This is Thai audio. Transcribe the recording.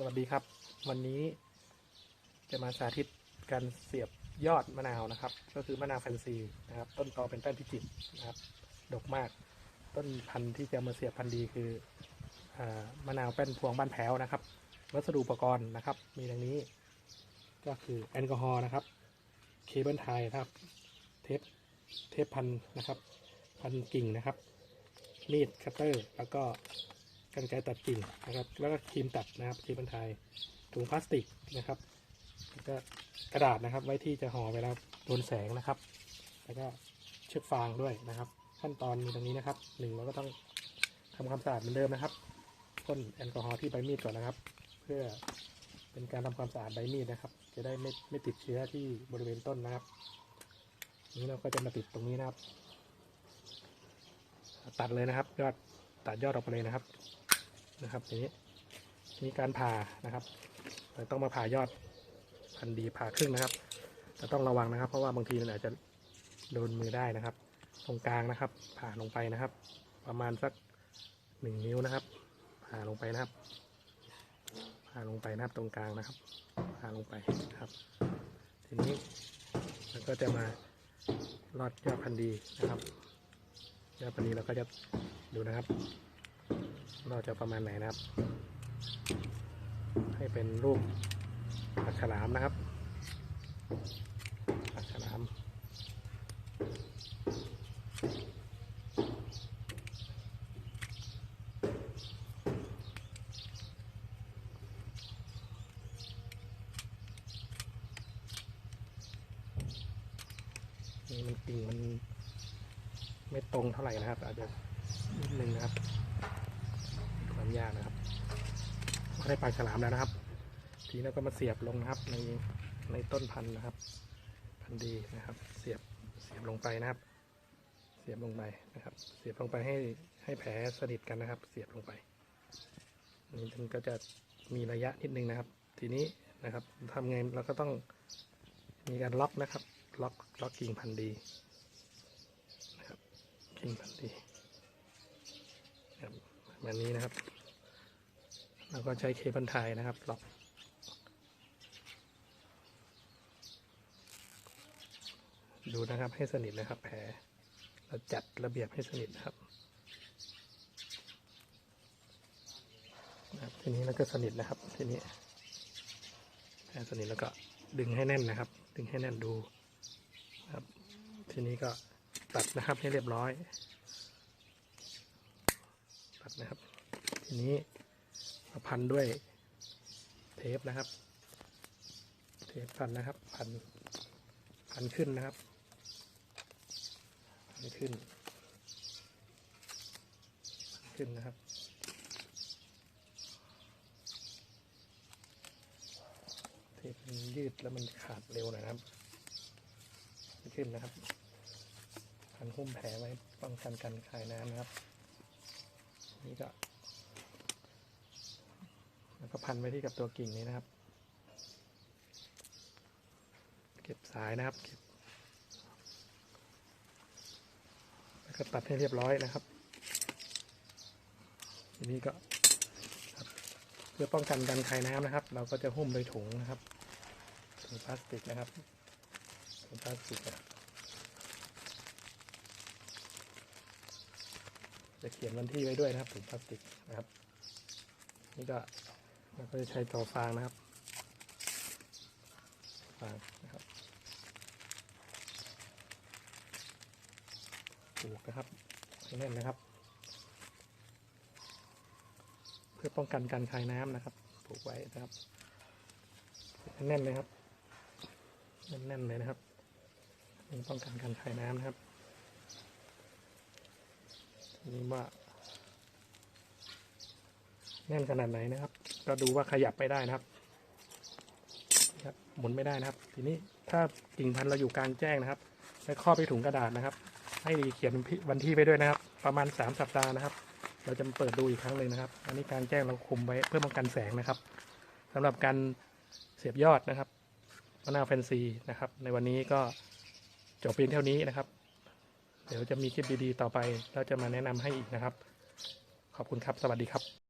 สวัสดีครับ วันนี้จะมาสาธิตการเสียบยอดมะนาวนะครับ ก็คือมะนาวแฟนซีนะครับ ต้นตอเป็นแป้นพิจิตรนะครับ ดกมาก ต้นพันธุ์ที่จะมาเสียบพันธุ์ดีคืออมะนาวแป้นพวงบ้านแพ้วนะครับ วัสดุอุปกรณ์นะครับ มีดังนี้ ก็คือแอลกอฮอล์นะครับ เคเบิลไทยนะครับ เทปเทปพันนะครับ พันกิ่งนะครับ มีดคัตเตอร์ แล้วก็ กันไกตัดกิ่งนะครับ แล้วก็ครีมตัดนะครับครีมบรรทายถุงพลาสติกนะครับแล้วก็กระดาษนะครับ ไว้ที่จะห่อเวลาโดนแสงนะครับ แล้วก็เชือกฟางด้วยนะครับ ขั้นตอนมีตรงนี้นะครับหนึ่งเราก็ต้องทำความสะอาดเหมือนเดิมนะครับพ่นแอลกอฮอล์ที่ใบมีดก่อนนะครับ เพื่อเป็นการทำความสะอาดใบมีดนะครับ จะได้ไม่ไม่ติดเชื้อที่บริเวณต้นนะครับนี้เราก็จะมาติดตรงนี้นะครับ ตัดเลยนะครับยอด ตัดยอดออกไปเลยนะครับนะครับทีนี้มีการผ่านะครับเราต้องมาผ่ายอดพันธุ์ดีผ่าครึ่งนะครับแต่ต้องระวังนะครับ เพราะว่าบางทีมันอาจจะโดนมือได้นะครับ ตรงกลางนะครับ ผ่าลงไปนะครับ ประมาณสักหนึ่งนิ้วนะครับ ผ่าลงไปนะครับ ผ่าลงไปนะครับตรงกลางนะครับ ผ่าลงไปนะครับ ทีนี้เราก็จะมาลอดยอดพันธุ์ดีนะครับ ยอดพันธุ์ดีเราก็จะดูนะครับ เราจะประมาณไหนนะครับ ให้เป็นรูปอักฉลามนะครับอักฉลามนี่มันกิ่งมัน ไม่ตรงเท่าไหร่นะครับ อาจจะนิดนึงนะครับความยากนะครับก็ได้ปลาฉลามแล้วนะครับ ทีนี้เราก็มาเสียบลงนะครับ ในในต้นพันธุ์นะครับ พันธุ์ดีนะครับ เสียบเสียบลงไปนะครับ เสียบลงไปนะครับ เสียบลงไปให้ให้แผลสนิทกันนะครับ เสียบลงไปนี่มันก็จะมีระยะนิดนึงนะครับ ทีนี้นะครับทำไงเราก็ต้องมีการล็อกนะครับ ล็อกล็อกกิ่งพันธุ์ดี กิ่งพันธุ์ดีครับแบบนี้นะครับ แล้วก็ใช้เคเบิลไทยนะครับล็อกดูนะครับให้สนิทนะครับ แผลเราจัดระเบียบให้สนิทนะครับนะครับ ทีนี้แล้วก็สนิทนะครับ ทีนี้แผลสนิทแล้วก็ดึงให้แน่นนะครับ ดึงให้แน่นดูครับ ทีนี้ก็ ตัดนะครับให้เรียบร้อย ตัดนะครับ ทีนี้มาพันด้วยเทปนะครับ เทปพันนะครับ พันพันขึ้นนะครับ พันขึ้น ขึ้นนะครับเทปมันยืดแล้วมันขาดเร็วหน่อยนะครับ ขึ้นนะครับ พันหุ้มแผลไว้ป้องกันการคายน้ำนะครับ นี่ก็ แล้วก็พันไว้ที่กับตัวกิ่งนี้นะครับ เก็บสายนะครับเก็บแล้วก็ตัดให้เรียบร้อยนะครับทีนี้ก็เพื่อป้องกันการคายน้ำนะครับ เราก็จะหุ้มโดยถุงนะครับถุงพลาสติกนะครับถุงพลาสติกนะครับ จะเขียนวันที่ไว้ด้วยนะครับถุงพลาสติกนะครับ นี่ก็เราก็จะใช้ต่อฟางนะครับ ฟางนะครับผูกนะครับแน่นนะครับ เพื่อป้องกันการคายน้ำนะครับผูกไว้นะครับ แน่นเลยครับ แน่นๆเลยนะครับป้องกันการคายน้ำนะครับ นี้ว่าแน่นขนาดไหนนะครับ ก็ดูว่าขยับไม่ได้นะครับครับ หมุนไม่ได้นะครับ ทีนี้ถ้ากิ่งพันธุ์เราอยู่กลางแจ้งนะครับให้ครอบไปถุงกระดาษนะครับ ให้เขียนวันที่ไปด้วยนะครับ ประมาณสามสัปดาห์นะครับ เราจะเปิดดูอีกครั้งหนึ่งนะครับ อันนี้กลางแจ้งเราคุมไว้เพื่อป้องกันแสงนะครับสำหรับการเสียบยอดนะครับมะนาวแฟนซีนะครับ ในวันนี้ก็จบเพียงเท่านี้นะครับ เดี๋ยวจะมีคลิปดีๆต่อไปเราจะมาแนะนำให้อีกนะครับ ขอบคุณครับ สวัสดีครับ